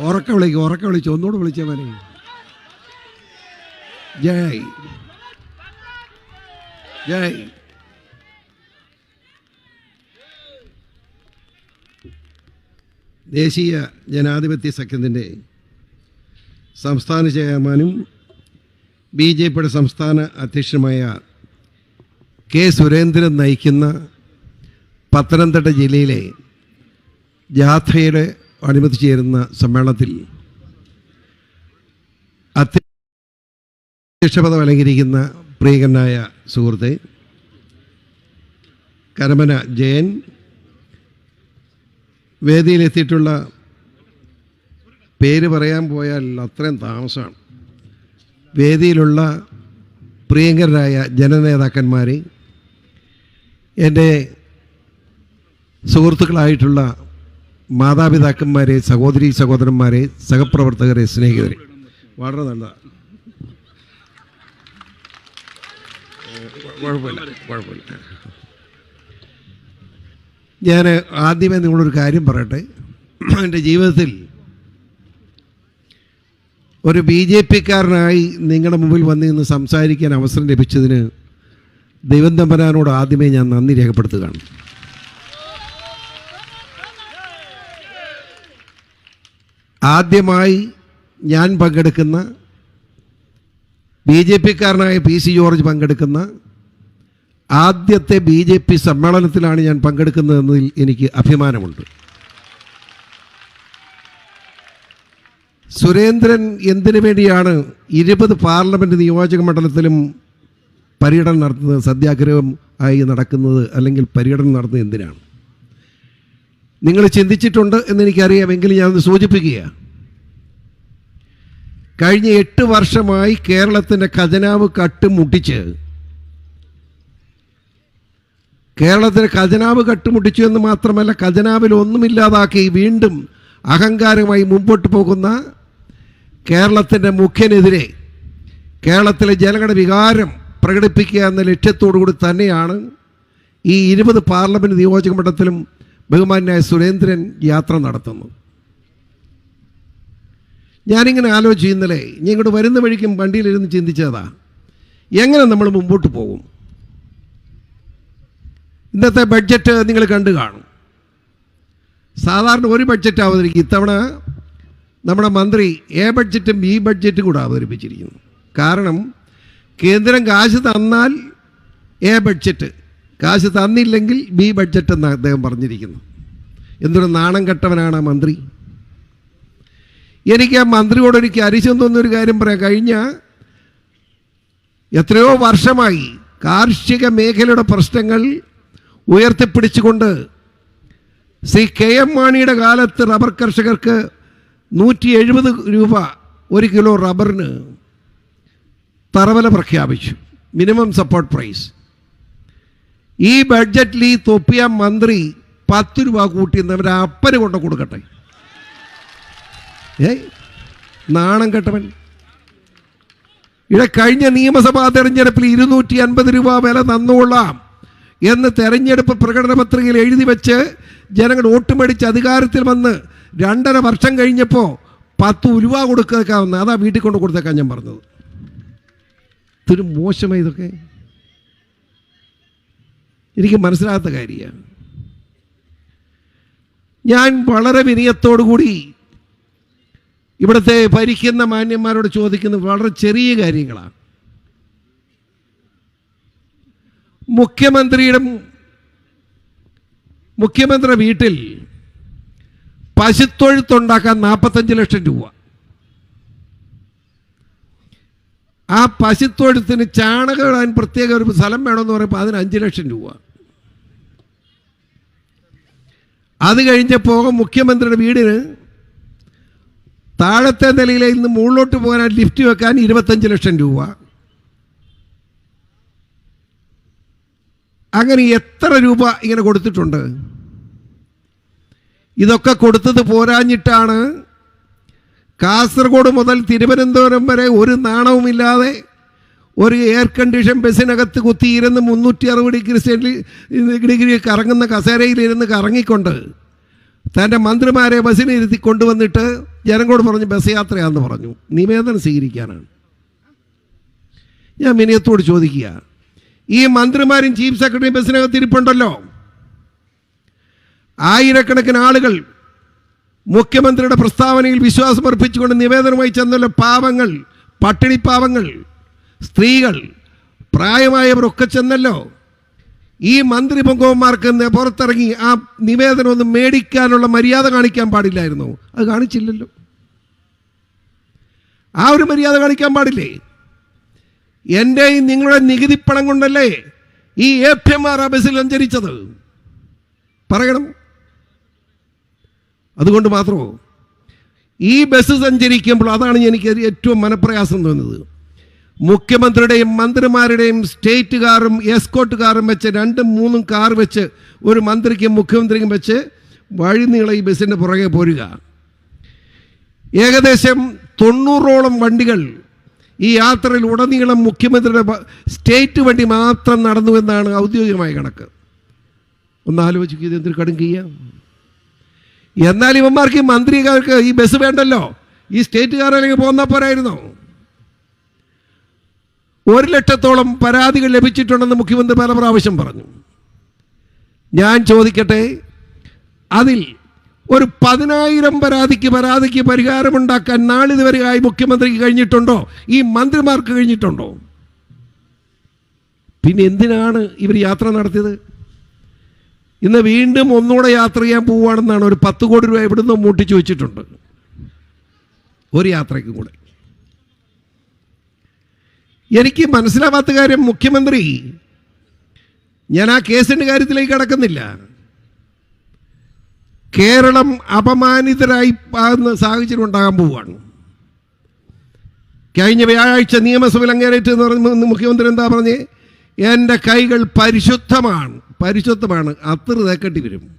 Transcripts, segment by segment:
ഉറക്ക വിളിക്കും ഉറക്കെ വിളിച്ചു ഒന്നുകൂടെ വിളിച്ചാൽ മതി. ജയ്. ജയ്. ദേശീയ ജനാധിപത്യ സഖ്യത്തിന്റെ സംസ്ഥാന ചെയർമാനും ബി ജെ പിയുടെ സംസ്ഥാന അധ്യക്ഷനുമായ കെ സുരേന്ദ്രൻ നയിക്കുന്ന പത്തനംതിട്ട ജില്ലയിലെ ജാഥയുടെ അനുമതി ചേരുന്ന സമ്മേളനത്തിൽ അധ്യക്ഷപദം അലങ്കരിക്കുന്ന പ്രിയകനായ സുഹൃത്തെ കരമന ജയൻ വേദിയിലെത്തിയിട്ടുള്ള പേര് പറയാൻ പോയാൽ അത്രയും താമസമാണ്. വേദിയിലുള്ള പ്രിയങ്കരായ ജനനേതാക്കന്മാരെ എന്റെ സുഹൃത്തുക്കളായിട്ടുള്ള മാതാപിതാക്കന്മാരെ സഹോദരി സഹോദരന്മാരെ സഹപ്രവർത്തകരെ സ്നേഹിതരെ. വളരെ നല്ല കുഴപ്പമില്ല കുഴപ്പമില്ല. ഞാൻ ആദ്യമേ നിങ്ങളൊരു കാര്യം പറയട്ടെ. എന്റെ ജീവിതത്തിൽ ഒരു ബി ജെ പിക്കാരനായി നിങ്ങളുടെ മുമ്പിൽ വന്ന് നിന്ന് സംസാരിക്കാൻ അവസരം ലഭിച്ചതിന് ദൈവം തമ്പരാനോട് ആദ്യമേ ഞാൻ നന്ദി രേഖപ്പെടുത്തുകയാണ്. ആദ്യമായി ഞാൻ പങ്കെടുക്കുന്ന ബി ജെ പിക്കാരനായ പി സി ജോർജ് പങ്കെടുക്കുന്ന ആദ്യത്തെ ബി ജെ പി സമ്മേളനത്തിലാണ് ഞാൻ പങ്കെടുക്കുന്നതെന്നതിൽ എനിക്ക് അഭിമാനമുണ്ട്. സുരേന്ദ്രൻ എന്തിനു വേണ്ടിയാണ് ഇരുപത് പാർലമെന്റ് നിയോജക മണ്ഡലത്തിലും പര്യടനം നടത്തുന്നത്? സത്യാഗ്രഹം ആയി നടക്കുന്നത് അല്ലെങ്കിൽ പര്യടനം നടത്തുന്നത് എന്തിനാണ്? നിങ്ങൾ ചിന്തിച്ചിട്ടുണ്ട് എന്നെനിക്കറിയാമെങ്കിലും ഞാനൊന്ന് സൂചിപ്പിക്കുകയാണ് കഴിഞ്ഞ എട്ട് വർഷമായി കേരളത്തിന്റെ ഖജനാവ് കട്ടുമുട്ടിച്ച് കേരളത്തിന് ഖജനാവ് കട്ടുമുട്ടിച്ചു എന്ന് മാത്രമല്ല ഖജനാവിൽ ഒന്നുമില്ലാതാക്കി വീണ്ടും അഹങ്കാരമായി മുമ്പോട്ട് പോകുന്ന കേരളത്തിന്റെ മുഖ്യനെതിരെ കേരളത്തിലെ ജനങ്ങളുടെ വികാരം പ്രകടിപ്പിക്കുക എന്ന ലക്ഷ്യത്തോടു കൂടി തന്നെയാണ് ഈ ഇരുപത് പാർലമെന്റ് നിയോജക മണ്ഡലത്തിലും ബഹുമാന്യായ സുരേന്ദ്രൻ യാത്ര നടത്തുന്നു. ഞാനിങ്ങനെ ആലോചിച്ച് ഇന്നലെ ഞാൻ ഇങ്ങോട്ട് വരുന്ന വഴിക്കും വണ്ടിയിലിരുന്ന് ചിന്തിച്ചതാ. എങ്ങനെ നമ്മൾ മുമ്പോട്ട് പോകും? ഇന്നത്തെ ബഡ്ജറ്റ് നിങ്ങൾ കണ്ടു കാണും. സാധാരണ ഒരു ബഡ്ജറ്റ് അവതരിക്കും ഇത്തവണ നമ്മുടെ മന്ത്രി എ ബഡ്ജറ്റും ബി ബഡ്ജറ്റും കൂടെ അവതരിപ്പിച്ചിരിക്കുന്നു. കാരണം കേന്ദ്രം കാശ് തന്നാൽ എ ബഡ്ജറ്റ് കാശ് തന്നില്ലെങ്കിൽ ബി ബഡ്ജറ്റ് എന്ന് അദ്ദേഹം പറഞ്ഞിരിക്കുന്നു. എന്തൊരു നാണം കെട്ടവനാണ് ആ മന്ത്രി. എനിക്ക് ആ മന്ത്രിയോട് എനിക്ക് അരിശം തോന്നുന്നൊരു കാര്യം പറയാം. കഴിഞ്ഞ എത്രയോ വർഷമായി കാർഷിക മേഖലയുടെ പ്രശ്നങ്ങൾ ഉയർത്തിപ്പിടിച്ചുകൊണ്ട് ശ്രീ കെ എം മാണിയുടെ കാലത്ത് റബ്ബർ കർഷകർക്ക് നൂറ്റി എഴുപത് രൂപ ഒരു കിലോ റബ്ബറിന് തറവല പ്രഖ്യാപിച്ചു. Minimum support price. ഈ ബഡ്ജറ്റിൽ ഈ തൊപ്പിയ മന്ത്രി പത്ത് രൂപ കൂട്ടിയെന്നവരെ അപ്പന് കൊണ്ട് കൊടുക്കട്ടെ. ഏയ് നാണം കെട്ടവൻ. ഇവിടെ കഴിഞ്ഞ നിയമസഭാ തെരഞ്ഞെടുപ്പിൽ ഇരുന്നൂറ്റി അൻപത് രൂപ വില തന്നുകൊള്ളാം എന്ന് തെരഞ്ഞെടുപ്പ് പ്രകടന പത്രികയിൽ എഴുതി വെച്ച് ജനങ്ങൾ വോട്ട് മേടിച്ച് അധികാരത്തിൽ വന്ന് രണ്ടര വർഷം കഴിഞ്ഞപ്പോൾ പത്ത് ഉലുവ കൊടുത്തേക്കാവുന്ന അതാ വീട്ടിൽ കൊണ്ട് കൊടുത്തേക്കാൻ ഞാൻ പറഞ്ഞത്. ഇതൊരു മോശമായി ഇതൊക്കെ. എനിക്ക് മനസ്സിലാകാത്ത കാര്യമാണ്. ഞാൻ വളരെ വിനയത്തോടുകൂടി ഇവിടുത്തെ ഭരിക്കുന്ന മാന്യന്മാരോട് ചോദിക്കുന്നത് വളരെ ചെറിയ കാര്യങ്ങളാണ്. മുഖ്യമന്ത്രിയുടെ മുഖ്യമന്ത്രിയുടെ വീട്ടിൽ പശുത്തൊഴുത്തുണ്ടാക്കാൻ നാൽപ്പത്തഞ്ച് ലക്ഷം രൂപ. ആ പശുത്തൊഴുത്തിന് ചാണകം ഇടാൻ പ്രത്യേക ഒരു സ്ഥലം വേണമെന്ന് പറയുമ്പോൾ അതിന് അഞ്ച് ലക്ഷം രൂപ. അത് കഴിഞ്ഞപ്പോൾ മുഖ്യമന്ത്രിയുടെ വീടിന് താഴത്തെ നിലയിൽ നിന്ന് മുകളിലോട്ട് പോകാൻ ലിഫ്റ്റ് വെക്കാൻ ഇരുപത്തഞ്ച് ലക്ഷം രൂപ. അങ്ങനെ എത്ര രൂപ ഇങ്ങനെ കൊടുത്തിട്ടുണ്ട്? ഇതൊക്കെ കൊടുത്തത് പോരാഞ്ഞിട്ടാണ് കാസർഗോഡ് മുതൽ തിരുവനന്തപുരം വരെ ഒരു നാണവുമില്ലാതെ ഒരു എയർ കണ്ടീഷൻ ബസ്സിനകത്ത് കുത്തിയിരുന്ന് മുന്നൂറ്റി അറുപത് ഡിഗ്രി ഡിഗ്രി കറങ്ങുന്ന കസേരയിലിരുന്ന് കറങ്ങിക്കൊണ്ട് തന്റെ മന്ത്രിമാരെ ബസ്സിനിരുത്തി കൊണ്ടുവന്നിട്ട് ജനങ്ങളോട് പറഞ്ഞു ബസ് യാത്രയാണെന്ന് പറഞ്ഞു. നിവേദനം സ്വീകരിക്കാനാണ്. ഞാൻ വിനയത്തോട് ചോദിക്കുക ഈ മന്ത്രിമാരും ചീഫ് സെക്രട്ടറി ബസ്സിനകത്ത് ഇരിപ്പുണ്ടല്ലോ? ആയിരക്കണക്കിന് ആളുകൾ മുഖ്യമന്ത്രിയുടെ പ്രസ്താവനയിൽ വിശ്വാസമർപ്പിച്ചുകൊണ്ട് നിവേദനമായി ചെന്നല്ലോ. പാവങ്ങൾ പട്ടിണി പാവങ്ങൾ സ്ത്രീകൾ പ്രായമായവരൊക്കെ ചെന്നല്ലോ. ഈ മന്ത്രി പൊങ്കവന്മാർക്ക് പുറത്തിറങ്ങി ആ നിവേദനം ഒന്ന് മേടിക്കാനുള്ള മര്യാദ കാണിക്കാൻ പാടില്ലായിരുന്നു. അത് കാണിച്ചില്ലല്ലോ. ആ ഒരു മര്യാദ കാണിക്കാൻ പാടില്ലേ? എന്റെയും നിങ്ങളുടെ നികുതിപ്പണം കൊണ്ടല്ലേ ഈ എ പി എം ആർ ആ ബസ്സിൽ സഞ്ചരിച്ചത്? പറയണം. അതുകൊണ്ട് മാത്രമോ? ഈ ബസ് സഞ്ചരിക്കുമ്പോൾ അതാണ് എനിക്ക് ഏറ്റവും മനപ്രയാസം തോന്നുന്നത്. മുഖ്യമന്ത്രിയുടെയും മന്ത്രിമാരുടെയും സ്റ്റേറ്റുകാരും എസ്കോട്ടുകാരും വെച്ച് രണ്ടും മൂന്നും കാർ വെച്ച് ഒരു മന്ത്രിക്കും മുഖ്യമന്ത്രിക്കും വെച്ച് വഴി വഴിനീള ഈ ബസ്സിന്റെ പുറകെ പോരുക. ഏകദേശം തൊണ്ണൂറോളം വണ്ടികൾ ഈ യാത്രയിൽ ഉടനീളം മുഖ്യമന്ത്രിയുടെ സ്റ്റേറ്റ് വണ്ടി മാത്രം നടന്നു എന്നാണ് ഔദ്യോഗികമായ കണക്ക്. ഒന്ന് ആലോചിക്കുക ഇത് എന്തൊരു കടും ചെയ്യാം എന്നാൽ ഇവന്മാർക്ക് ഈ മന്ത്രിക്കാർക്ക് ഈ ബസ് വേണ്ടല്ലോ. ഈ സ്റ്റേറ്റുകാരല്ലെങ്കിൽ പോകുന്ന പോരായിരുന്നോ? ഒരു ലക്ഷത്തോളം പരാതികൾ ലഭിച്ചിട്ടുണ്ടെന്ന് മുഖ്യമന്ത്രി പല പ്രാവശ്യം പറഞ്ഞു. ഞാൻ ചോദിക്കട്ടെ അതിൽ ഒരു പതിനായിരം പരാതിക്ക് പരാതിക്ക് പരിഹാരമുണ്ടാക്കാൻ നാളിതുവരെയായി മുഖ്യമന്ത്രിക്ക് കഴിഞ്ഞിട്ടുണ്ടോ? ഈ മന്ത്രിമാർക്ക് കഴിഞ്ഞിട്ടുണ്ടോ? പിന്നെ എന്തിനാണ് ഇവർ യാത്ര നടത്തിയത്? ഇന്ന് വീണ്ടും ഒന്നുകൂടെ യാത്ര ചെയ്യാൻ പോവുകയാണെന്നാണ് ഒരു പത്ത് കോടി രൂപ ഇവിടുന്ന് മൂട്ടിച്ചു വെച്ചിട്ടുണ്ട്. ഒരു യാത്രയ്ക്കും കൂടെ. എനിക്ക് മനസ്സിലാവാത്ത കാര്യം മുഖ്യമന്ത്രി ഞാൻ ആ കേസിന്റെ കാര്യത്തിലേക്ക് കടക്കുന്നില്ല. കേരളം അപമാനിതരായി ആകുന്ന സാഹചര്യം ഉണ്ടാകാൻ പോവുകയാണ്. കഴിഞ്ഞ വ്യാഴാഴ്ച നിയമസഭയിൽ അങ്ങേറ്റം എന്ന് പറഞ്ഞ മുഖ്യമന്ത്രി എന്താ പറഞ്ഞേ? എന്റെ കൈകൾ പരിശുദ്ധമാണ് പരിശുദ്ധമാണ് അത്ര തേക്കേണ്ടി വരും.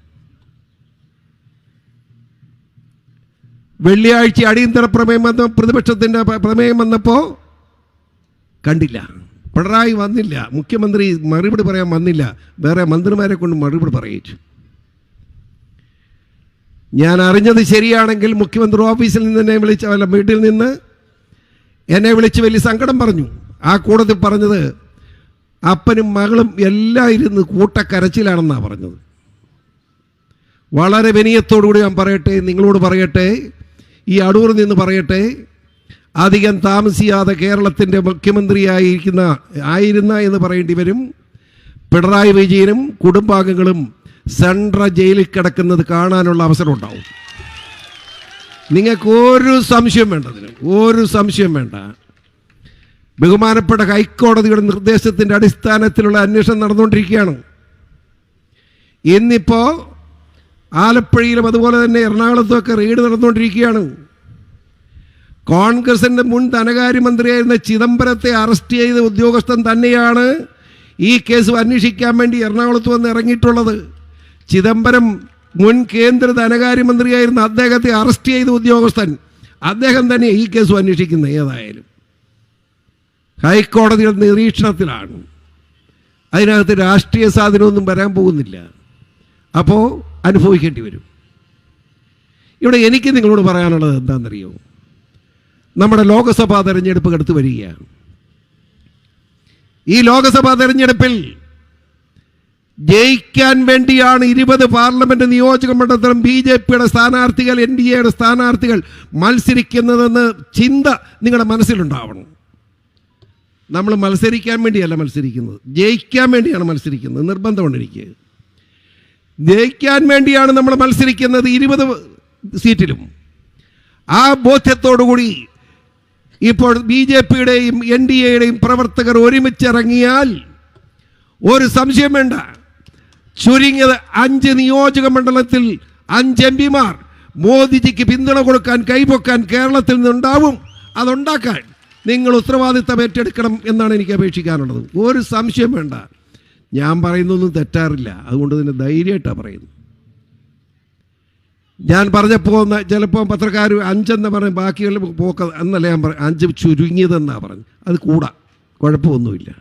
വെള്ളിയാഴ്ച അടിയന്തര പ്രമേയം വന്ന പ്രതിപക്ഷത്തിന്റെ പ്രമേയം വന്നപ്പോൾ കണ്ടില്ല. പിണറായി വന്നില്ല. മുഖ്യമന്ത്രി മറുപടി പറയാൻ വന്നില്ല. വേറെ മന്ത്രിമാരെ കൊണ്ട് മറുപടി പറയിച്ചു. ഞാൻ അറിഞ്ഞത് ശരിയാണെങ്കിൽ മുഖ്യമന്ത്രി ഓഫീസിൽ നിന്ന് എന്നെ വിളിച്ച അല്ല വീട്ടിൽ നിന്ന് എന്നെ വിളിച്ച് വലിയ സങ്കടം പറഞ്ഞു. ആ കൂടത്തിൽ പറഞ്ഞത് അപ്പനും മകളും എല്ലാം ഇരുന്ന് കൂട്ടക്കരച്ചിലാണെന്നാണ് പറഞ്ഞത്. വളരെ വിനയത്തോടുകൂടി ഞാൻ പറയട്ടെ നിങ്ങളോട് പറയട്ടെ ഈ അടൂറിൽ നിന്ന് പറയട്ടെ അധികം താമസിയാതെ കേരളത്തിന്റെ മുഖ്യമന്ത്രിയായിരിക്കുന്ന ആയിരുന്ന എന്ന് പറയേണ്ടി വരും. പിണറായി വിജയനും കുടുംബാംഗങ്ങളും സെൻട്രൽ ജയിലിൽ കിടക്കുന്നത് കാണാനുള്ള അവസരം ഉണ്ടാവും. നിങ്ങൾക്ക് ഒരു സംശയം വേണ്ടതിന് ഒരു സംശയം വേണ്ട. ബഹുമാനപ്പെട്ട ഹൈക്കോടതിയുടെ നിർദ്ദേശത്തിന്റെ അടിസ്ഥാനത്തിലുള്ള അന്വേഷണം നടന്നുകൊണ്ടിരിക്കുകയാണ്. ഇന്നിപ്പോൾ ആലപ്പുഴയിലും അതുപോലെ തന്നെ എറണാകുളത്തുമൊക്കെ റെയ്ഡ് നടന്നുകൊണ്ടിരിക്കുകയാണ്. കോൺഗ്രസിന്റെ മുൻ ധനകാര്യമന്ത്രിയായിരുന്ന ചിദംബരത്തെ അറസ്റ്റ് ചെയ്ത ഉദ്യോഗസ്ഥൻ തന്നെയാണ് ഈ കേസ് അന്വേഷിക്കാൻ വേണ്ടി എറണാകുളത്ത് വന്ന് ഇറങ്ങിയിട്ടുള്ളത്. ചിദംബരം മുൻ കേന്ദ്ര ധനകാര്യമന്ത്രിയായിരുന്ന അദ്ദേഹത്തെ അറസ്റ്റ് ചെയ്ത ഉദ്യോഗസ്ഥൻ അദ്ദേഹം തന്നെ ഈ കേസ് അന്വേഷിക്കുന്നത് ഏതായാലും. ഹൈക്കോടതിയുടെ നിരീക്ഷണത്തിലാണ്. അതിനകത്ത് രാഷ്ട്രീയ സാധനമൊന്നും വരാൻ പോകുന്നില്ല. അപ്പോൾ അനുഭവിക്കേണ്ടി വരും. ഇവിടെ എനിക്ക് നിങ്ങളോട് പറയാനുള്ളത് എന്താണെന്നറിയോ? നമ്മുടെ ലോകസഭാ തെരഞ്ഞെടുപ്പ് കടുത്തു വരികയാണ്. ഈ ലോകസഭാ തെരഞ്ഞെടുപ്പിൽ ജയിക്കാൻ വേണ്ടിയാണ് ഇരുപത് പാർലമെന്റ് നിയോജക മണ്ഡലത്തിലും ബി ജെ പിയുടെ സ്ഥാനാർത്ഥികൾ എൻ ഡി എയുടെ സ്ഥാനാർത്ഥികൾ മത്സരിക്കുന്നതെന്ന് ചിന്ത നിങ്ങളുടെ മനസ്സിലുണ്ടാവണം. നമ്മൾ മത്സരിക്കാൻ വേണ്ടിയല്ല മത്സരിക്കുന്നത്. ജയിക്കാൻ വേണ്ടിയാണ് മത്സരിക്കുന്നത്. നിർബന്ധമുണ്ട് എനിക്ക് ജയിക്കാൻ വേണ്ടിയാണ് നമ്മൾ മത്സരിക്കുന്നത് ഇരുപത് സീറ്റിലും. ആ ബോധ്യത്തോടുകൂടി ഇപ്പോൾ ബി ജെ പിയുടെയും എൻ ഡി എയുടെയും പ്രവർത്തകർ ഒരുമിച്ചിറങ്ങിയാൽ ഒരു സംശയം വേണ്ട. ചുരുങ്ങിയത് അഞ്ച് നിയോജക മണ്ഡലത്തിൽ അഞ്ച് എം പിമാർ മോദിജിക്ക് പിന്തുണ കൊടുക്കാൻ കൈപൊക്കാൻ കേരളത്തിൽ നിന്നുണ്ടാവും. അതുണ്ടാക്കാൻ നിങ്ങൾ ഉത്തരവാദിത്തം ഏറ്റെടുക്കണം എന്നാണ് എനിക്ക് അപേക്ഷിക്കാനുള്ളത്. ഒരു സംശയം വേണ്ട. ഞാൻ പറയുന്നൊന്നും തെറ്റാറില്ല. അതുകൊണ്ട് തന്നെ ധൈര്യമായിട്ടാണ് പറയുന്നത്. ഞാൻ പറഞ്ഞപ്പോൾ ചിലപ്പോൾ പത്രക്കാർ അഞ്ചെന്ന് പറഞ്ഞ് ബാക്കിയുള്ള പോക്ക എന്നല്ല ഞാൻ പറയും അഞ്ച് ചുരുങ്ങിയതെന്നാണ് പറഞ്ഞു. അത് കൂടാ. കുഴപ്പമൊന്നുമില്ല.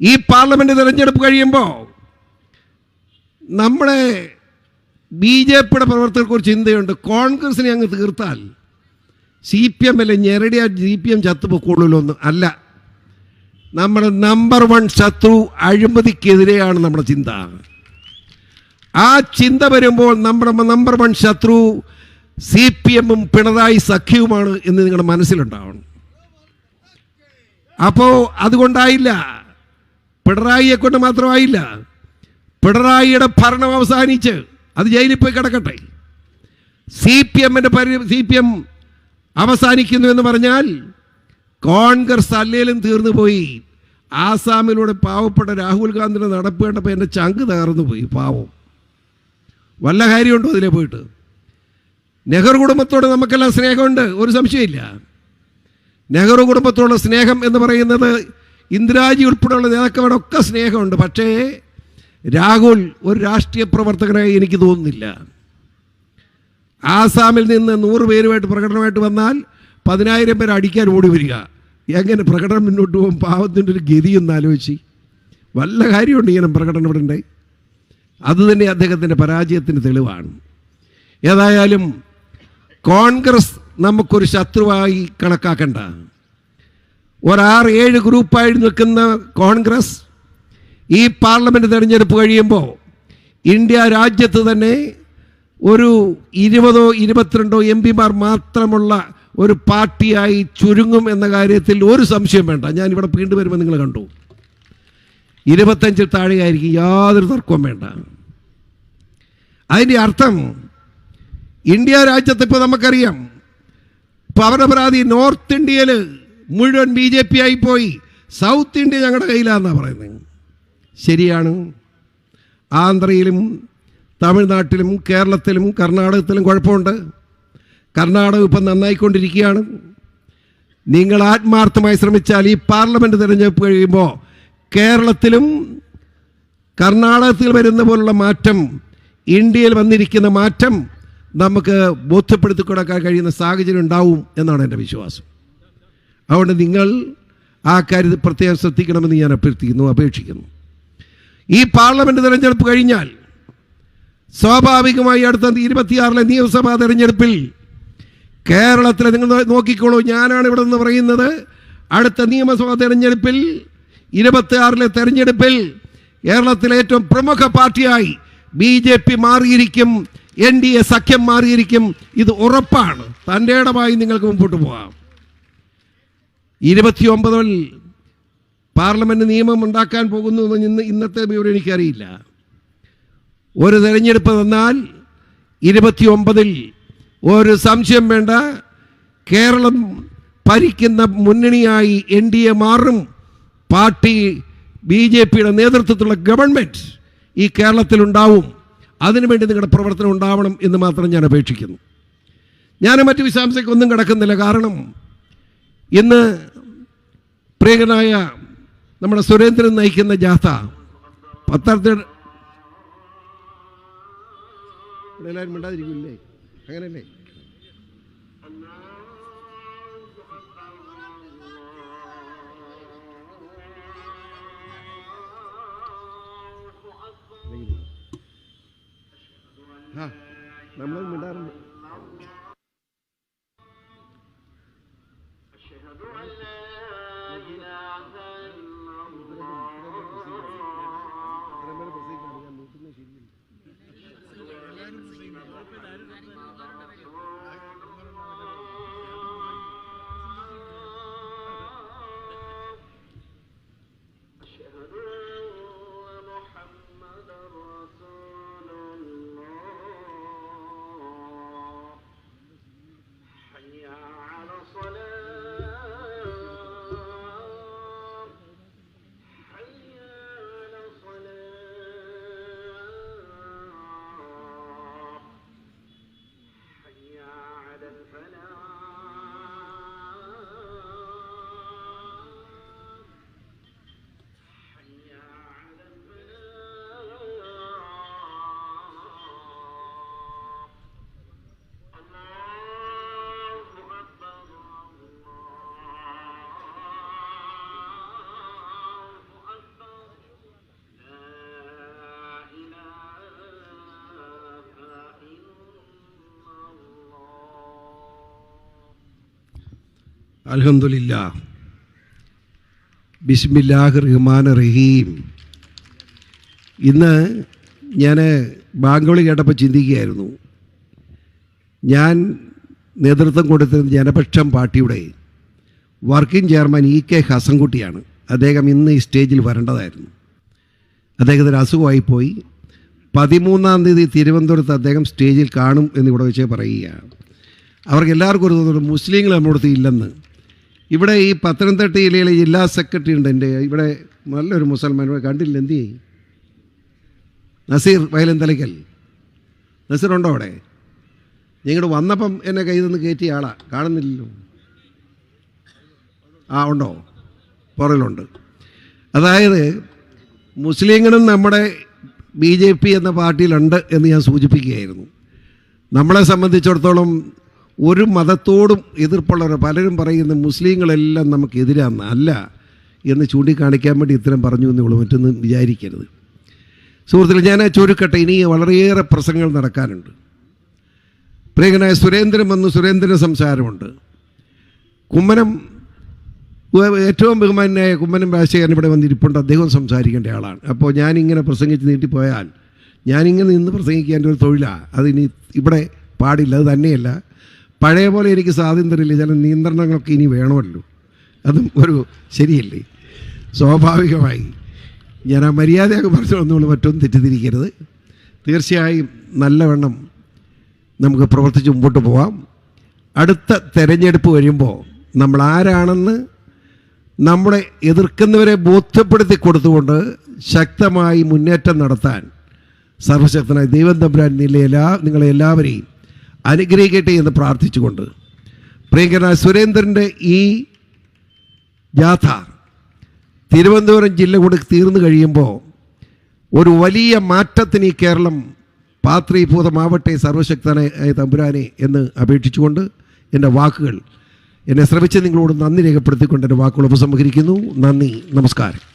ഈ പാർലമെന്റ് തിരഞ്ഞെടുപ്പ് കഴിയുമ്പോൾ നമ്മുടെ ബി ജെ പിയുടെ പ്രവർത്തകർക്ക് ഒരു ചിന്തയുണ്ട്. കോൺഗ്രസിനെ അങ്ങ് തീർത്താൽ സി പി എം അല്ലെ ഞെരടിയാ സി പി എം ചത്തുപൊക്കോളൂലൊന്നും അല്ല. നമ്മുടെ നമ്പർ വൺ ശത്രു അഴിമതിക്കെതിരെയാണ് നമ്മുടെ ചിന്ത. ആ ചിന്ത വരുമ്പോൾ നമ്മുടെ നമ്പർ വൺ ശത്രു സി പി എമ്മും പിണറായി സഖ്യവുമാണ് എന്ന് നിങ്ങളുടെ മനസ്സിലുണ്ടാവണം. അപ്പോൾ അതുകൊണ്ടായില്ല. പിണറായിയെ കൊണ്ട് മാത്രമായില്ല. പിണറായിയുടെ ഭരണം അവസാനിച്ച് അത് ജയിലിൽ പോയി കിടക്കട്ടെ. സി പി എമ്മിന്റെ പരി സി പി എം അവസാനിക്കുന്നു എന്ന് പറഞ്ഞാൽ കോൺഗ്രസ് അല്ലേലും തീർന്നു പോയി. ആസാമിലൂടെ പാവപ്പെട്ട രാഹുൽ ഗാന്ധിയുടെ നടപ്പ് കണ്ടപ്പോൾ എന്റെ ചങ്ക് തകർന്നു പോയി പാവം. വല്ല കാര്യമുണ്ടോ അതിലെ പോയിട്ട്? നെഹ്റു കുടുംബത്തോട് നമുക്കെല്ലാം സ്നേഹമുണ്ട് ഒരു സംശയമില്ല. നെഹ്റു കുടുംബത്തോടുള്ള സ്നേഹം എന്ന് പറയുന്നത് ഇന്ദിരാജി ഉൾപ്പെടെയുള്ള നേതാക്കളോടൊക്കെ സ്നേഹമുണ്ട് പക്ഷേ രാഹുൽ ഒരു രാഷ്ട്രീയ പ്രവർത്തകനായി എനിക്ക് തോന്നുന്നില്ല. ആസാമിൽ നിന്ന് നൂറ് പേരുമായിട്ട് പ്രകടനമായിട്ട് വന്നാൽ പതിനായിരം പേർ അടിക്കാൻ ഓടി വരിക. എങ്ങനെ പ്രകടനം മുന്നോട്ട് പോകും? പാവത്തിന്റെ ഒരു ഗതി ഒന്ന് ആലോചിച്ച്. വല്ല കാര്യമുണ്ട് ഇങ്ങനെ പ്രകടനം ഇവിടെ ഉണ്ടായി. അതുതന്നെ അദ്ദേഹത്തിന്റെ പരാജയത്തിന് തെളിവാണ്. ഏതായാലും കോൺഗ്രസ് നമുക്കൊരു ശത്രുവായി കണക്കാക്കണ്ട. ഒരാറ് ഏഴ് ഗ്രൂപ്പായി നിൽക്കുന്ന കോൺഗ്രസ് ഈ പാർലമെന്റ് തെരഞ്ഞെടുപ്പ് കഴിയുമ്പോൾ ഇന്ത്യ രാജ്യത്ത് തന്നെ ഒരു ഇരുപതോ ഇരുപത്തിരണ്ടോ എം പിമാർ മാത്രമുള്ള ഒരു പാർട്ടിയായി ചുരുങ്ങും എന്ന കാര്യത്തിൽ ഒരു സംശയം വേണ്ട. ഞാൻ വീണ്ടും വരുമ്പോൾ നിങ്ങൾ കണ്ടു. ഇരുപത്തഞ്ചിൽ താഴെയായിരിക്കും യാതൊരു തർക്കവും വേണ്ട. അതിന്റെ അർത്ഥം ഇന്ത്യ രാജ്യത്ത് ഇപ്പോൾ നമുക്കറിയാം പവനപരാതി നോർത്ത് ഇന്ത്യയിൽ മുഴുവൻ ബി ജെ പി ആയി പോയി. സൗത്ത് ഇന്ത്യ ഞങ്ങളുടെ കയ്യിലാണെന്നാണ് പറയുന്നത്. ശരിയാണ്. ആന്ധ്രയിലും തമിഴ്നാട്ടിലും കേരളത്തിലും കർണാടകത്തിലും കുഴപ്പമുണ്ട്. കർണാടകം ഇപ്പം നന്നായിക്കൊണ്ടിരിക്കുകയാണ്. നിങ്ങൾ ആത്മാർത്ഥമായി ശ്രമിച്ചാൽ ഈ പാർലമെന്റ് തിരഞ്ഞെടുപ്പ് കഴിയുമ്പോൾ കേരളത്തിലും കർണാടകത്തിൽ വരുന്ന പോലുള്ള മാറ്റം ഇന്ത്യയിൽ വന്നിരിക്കുന്ന മാറ്റം നമുക്ക് ബോധ്യപ്പെടുത്തി കൊടുക്കാൻ കഴിയുന്ന സാഹചര്യം ഉണ്ടാവും എന്നാണ് എന്റെ വിശ്വാസം. അതുകൊണ്ട് നിങ്ങൾ ആ കാര്യത്തിൽ പ്രത്യേകം ശ്രദ്ധിക്കണമെന്ന് ഞാൻ അഭ്യർത്ഥിക്കുന്നു അപേക്ഷിക്കുന്നു. ഈ പാർലമെന്റ് തിരഞ്ഞെടുപ്പ് കഴിഞ്ഞാൽ സ്വാഭാവികമായി അടുത്ത ഇരുപത്തിയാറിലെ നിയമസഭാ തെരഞ്ഞെടുപ്പിൽ കേരളത്തിലെ നിങ്ങൾ നോക്കിക്കോളൂ ഞാനാണ് ഇവിടെ നിന്ന് പറയുന്നത് അടുത്ത നിയമസഭാ തെരഞ്ഞെടുപ്പിൽ ഇരുപത്തിയാറിലെ തെരഞ്ഞെടുപ്പിൽ കേരളത്തിലെ ഏറ്റവും പ്രമുഖ പാർട്ടിയായി ബി ജെ പി മാറിയിരിക്കും എൻ ഡി എ സഖ്യം മാറിയിരിക്കും. ഇത് ഉറപ്പാണ്. തന്റെ ഇടമായി നിങ്ങൾക്ക് മുമ്പോട്ട് പോകാം. ഇരുപത്തിയൊമ്പതിൽ പാർലമെന്റ് നിയമം ഉണ്ടാക്കാൻ പോകുന്നു എന്ന് ഇന്ന് ഇന്നത്തെ വിവരം എനിക്കറിയില്ല. ഒരു തെരഞ്ഞെടുപ്പ് വന്നാൽ ഇരുപത്തിയൊമ്പതിൽ ഒരു സംശയം വേണ്ട. കേരളം ഭരിക്കുന്ന മുന്നണിയായി എൻ ഡി എ മാറും. പാർട്ടി ബി ജെ പിയുടെ നേതൃത്വത്തിലുള്ള ഗവൺമെന്റ് ഈ കേരളത്തിലുണ്ടാവും. അതിനുവേണ്ടി നിങ്ങളുടെ പ്രവർത്തനം ഉണ്ടാവണം എന്ന് മാത്രം ഞാൻ അപേക്ഷിക്കുന്നു. ഞാൻ മറ്റ് വിശദാംശങ്ങൾക്കൊന്നും കിടക്കുന്നില്ല. കാരണം ഇന്ന് പ്രിയകനായ നമ്മുടെ സുരേന്ദ്രൻ നയിക്കുന്ന ജാഥ ഇവിടെ എല്ലാവരും മിണ്ടാതിരിക്കില്ലേ അങ്ങനല്ലേ? ആ നമ്മൾ മിണ്ടാറുണ്ട് حي അൽഹംദുലില്ലാ. ബിസ്മില്ലാഹ് റഹ്മാൻ റഹീം ഇന്ന് ഞാൻ ബാങ്കോളി കേട്ടപ്പോൾ ചിന്തിക്കുകയായിരുന്നു. ഞാൻ നേതൃത്വം കൊടുത്തിരുന്ന ജനപക്ഷം പാർട്ടിയുടെ വർക്കിംഗ് ചെയർമാൻ ഇ കെ ഹസൻകുട്ടിയാണ്. അദ്ദേഹം ഇന്ന് ഈ സ്റ്റേജിൽ വരേണ്ടതായിരുന്നു. അദ്ദേഹത്തിന് അസുഖമായിപ്പോയി. പതിമൂന്നാം തീയതി തിരുവനന്തപുരത്ത് അദ്ദേഹം സ്റ്റേജിൽ കാണും എന്ന് ഇവിടെ വെച്ച് പറയുകയാണ്. അവർക്ക് എല്ലാവർക്കും ഒരു മുസ്ലിങ്ങൾ നമ്മുടെ ഇല്ലെന്ന്. ഇവിടെ ഈ പത്തനംതിട്ട ജില്ലയിലെ ജില്ലാ സെക്രട്ടറി ഉണ്ട് എന്റെ. ഇവിടെ നല്ലൊരു മുസൽമാൻ ഇവിടെ കണ്ടില്ല എന്ത് നസീർ വയലന്തലയ്ക്കൽ. നസീർ ഉണ്ടോ അവിടെ ഞങ്ങൾ വന്നപ്പം എന്നെ കയ്യിൽ നിന്ന് കയറ്റിയ ആളാ. കാണുന്നില്ലല്ലോ. ആ ഉണ്ടോ? പുറകിലുണ്ട്. അതായത് മുസ്ലിങ്ങളും നമ്മുടെ ബി ജെ പി എന്ന പാർട്ടിയിലുണ്ട് എന്ന് ഞാൻ സൂചിപ്പിക്കുകയായിരുന്നു. നമ്മളെ സംബന്ധിച്ചിടത്തോളം ഒരു മതത്തോടും എതിർപ്പുള്ളവർ പലരും പറയുന്ന മുസ്ലിങ്ങളെല്ലാം നമുക്ക് അല്ല എന്ന് ചൂണ്ടിക്കാണിക്കാൻ വേണ്ടി ഇത്തരം പറഞ്ഞു എന്നുള്ളൂ മറ്റൊന്നും വിചാരിക്കരുത്. സുഹൃത്തുക്കൾ ഞാൻ ചുരുക്കട്ടെ ഇനി വളരെയേറെ പ്രസംഗങ്ങൾ നടക്കാനുണ്ട്. പ്രിയങ്കനായ സുരേന്ദ്രൻ വന്നു സുരേന്ദ്രൻ സംസാരമുണ്ട്. കുമ്മനം ഏറ്റവും ബഹുമാനായ കുമ്മനം രാജശേഖരൻ ഇവിടെ വന്നിരിപ്പുണ്ട് അദ്ദേഹം സംസാരിക്കേണ്ട ആളാണ്. അപ്പോൾ ഞാനിങ്ങനെ പ്രസംഗിച്ച് നീട്ടിപ്പോയാൽ ഞാനിങ്ങനെ നിന്ന് പ്രസംഗിക്കാൻ ഒരു തൊഴിലാണ് അതിനി ഇവിടെ പാടില്ല അത് തന്നെയല്ല. പഴയ പോലെ എനിക്ക് സ്വാതന്ത്ര്യമില്ല ചില നിയന്ത്രണങ്ങളൊക്കെ ഇനി വേണമല്ലോ. അതും ഒരു ശരിയല്ലേ? സ്വാഭാവികമായി ഞാൻ ആ മര്യാദയൊക്കെ പറഞ്ഞു വന്നുകൊണ്ട് മറ്റൊന്നും തെറ്റിദ്ധരിക്കരുത്. തീർച്ചയായും നല്ലവണ്ണം നമുക്ക് പ്രവർത്തിച്ച് മുമ്പോട്ട് പോവാം. അടുത്ത തെരഞ്ഞെടുപ്പ് വരുമ്പോൾ നമ്മൾ ആരാണെന്ന് നമ്മളെ എതിർക്കുന്നവരെ ബോധ്യപ്പെടുത്തി കൊടുത്തുകൊണ്ട് ശക്തമായി മുന്നേറ്റം നടത്താൻ സർവശക്തനായ ദൈവം തമ്പുരാൻ നില എല്ലാ നിങ്ങളെ അനുഗ്രഹിക്കട്ടെ എന്ന് പ്രാർത്ഥിച്ചുകൊണ്ട് പ്രിയങ്കരനായ സുരേന്ദ്രന്റെ ഈ ജാഥ തിരുവനന്തപുരം ജില്ല കൂടെ തീർന്നു കഴിയുമ്പോൾ ഒരു വലിയ മാറ്റത്തിന് ഈ കേരളം പാത്രീഭൂതമാവട്ടെ സർവശക്തനായ തമ്പുരാനെ എന്ന് അപേക്ഷിച്ചുകൊണ്ട് എന്റെ വാക്കുകൾ എന്നെ ശ്രമിച്ച് നിങ്ങളോട് നന്ദി രേഖപ്പെടുത്തിക്കൊണ്ട് എന്റെ വാക്കുകൾ ഉപസംഹരിക്കുന്നു. നന്ദി. നമസ്കാരം.